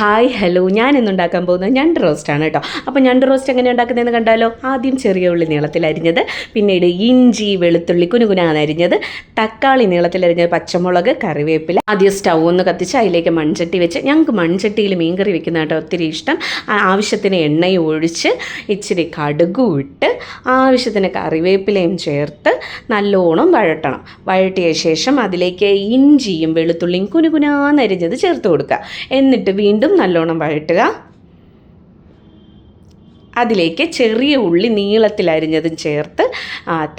Hi hello ഞാൻ ഇന്ന് ഉണ്ടാക്കാൻ പോകുന്നത് ഞണ്ട് റോസ്റ്റാണ് കേട്ടോ. അപ്പോൾ ഞണ്ട് റോസ്റ്റ് എങ്ങനെ ഉണ്ടാക്കുന്നതെന്ന് കണ്ടാലോ? ആദ്യം ചെറിയ ഉള്ളി നീളത്തിൽ അരിഞ്ഞത് പിന്നീട് ഇഞ്ചി വെളുത്തുള്ളി കുനുകുനാന്ന് അരിഞ്ഞത് തക്കാളി നീളത്തിൽ അരിഞ്ഞത് പച്ചമുളക് കറിവേപ്പില. ആദ്യം സ്റ്റൗ ഒന്ന് കത്തിച്ച് അതിലേക്ക് മൺചട്ടി വെച്ച് ഞങ്ങൾക്ക് മൺചട്ടിയിൽ മീൻകറി വെക്കുന്ന കേട്ടോ ഒത്തിരി ഇഷ്ടം. ആവശ്യത്തിന് എണ്ണയും ഒഴിച്ച് ഇച്ചിരി കടുകും ഇട്ട് ആവശ്യത്തിന് കറിവേപ്പിലയും ചേർത്ത് നല്ലോണം വഴട്ടണം. വഴട്ടിയ ശേഷം അതിലേക്ക് ഇഞ്ചിയും വെളുത്തുള്ളിയും കുനുകുനാന്നരിഞ്ഞത് ചേർത്ത് കൊടുക്കുക. എന്നിട്ട് വീണ്ടും നല്ലോണം വഴറ്റുക അതിലേക്ക് ചെറിയ ഉള്ളി നീളത്തിലരിഞ്ഞതും ചേർത്ത്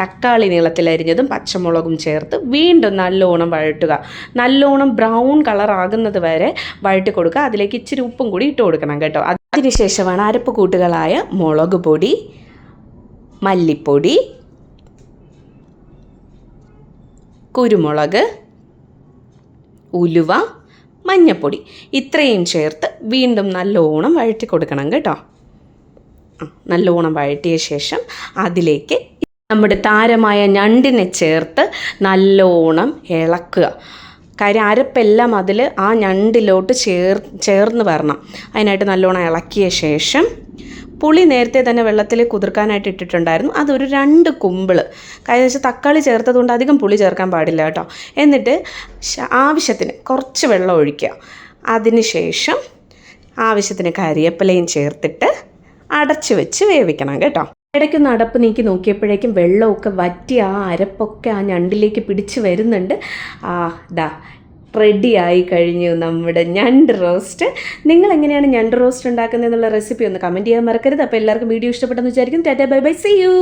തക്കാളി നീളത്തിലരിഞ്ഞതും പച്ചമുളകും ചേർത്ത് വീണ്ടും നല്ലോണം വഴട്ടുക. നല്ലോണം ബ്രൗൺ കളർ ആകുന്നത് വരെ വഴറ്റി കൊടുക്കുക. അതിലേക്ക് ഇച്ചിരി ഉപ്പും കൂടി ഇട്ട് കൊടുക്കണം കേട്ടോ. അതിനുശേഷമാണ് അരപ്പ് കൂട്ടുകളായ മുളക് പൊടി മല്ലിപ്പൊടി കുരുമുളക് ഉലുവ മഞ്ഞപ്പൊടി. ഇത്രയും ചേർത്ത് വീണ്ടും നല്ലോണം വഴറ്റി കൊടുക്കണം കേട്ടോ. നല്ലോണം വഴറ്റിയ ശേഷം അതിലേക്ക് നമ്മുടെ താരമായ ഞണ്ടിനെ ചേർത്ത് നല്ലോണം ഇളക്കുക. കാര്യം അരപ്പെല്ലാം അതിൽ ആ ഞണ്ടിലോട്ട് ചേർ ചേർന്ന് വരണം. അതിനായിട്ട് നല്ലോണം ഇളക്കിയ ശേഷം പുളി നേരത്തെ തന്നെ വെള്ളത്തിൽ കുതിർക്കാനായിട്ട് ഇട്ടിട്ടുണ്ടായിരുന്നു. അതൊരു രണ്ട് കുമ്പിൾ. കാര്യം വെച്ചാൽ തക്കാളി ചേർത്തതുകൊണ്ട് അധികം പുളി ചേർക്കാൻ പാടില്ല കേട്ടോ. എന്നിട്ട് ആവശ്യത്തിന് കുറച്ച് വെള്ളം ഒഴിക്കുക. അതിനുശേഷം ആവശ്യത്തിന് കരിയപ്പിലയും ചേർത്തിട്ട് അടച്ച് വെച്ച് വേവിക്കണം കേട്ടോ. ഇടയ്ക്കൊന്ന് അടപ്പ് നീക്കി നോക്കിയപ്പോഴേക്കും വെള്ളമൊക്കെ വറ്റി ആ അരപ്പൊക്കെ ആ ഞണ്ടിലേക്ക് പിടിച്ച് വരുന്നുണ്ട്. ആ ദാ ആയി കഴിഞ്ഞു നമ്മുടെ ഞണ്ട് റോസ്റ്റ്. നിങ്ങൾ എങ്ങനെയാണ് ഞണ്ട് റോസ്റ്റ് ഉണ്ടാക്കുന്നത് എന്നുള്ള റെസിപ്പി ഒന്ന് കമന്റ് ചെയ്യാൻ മറക്കരുത്. അപ്പോൾ എല്ലാവർക്കും വീഡിയോ ഇഷ്ടപ്പെട്ടെന്ന് വിചാരിക്കും tata bye bye see you.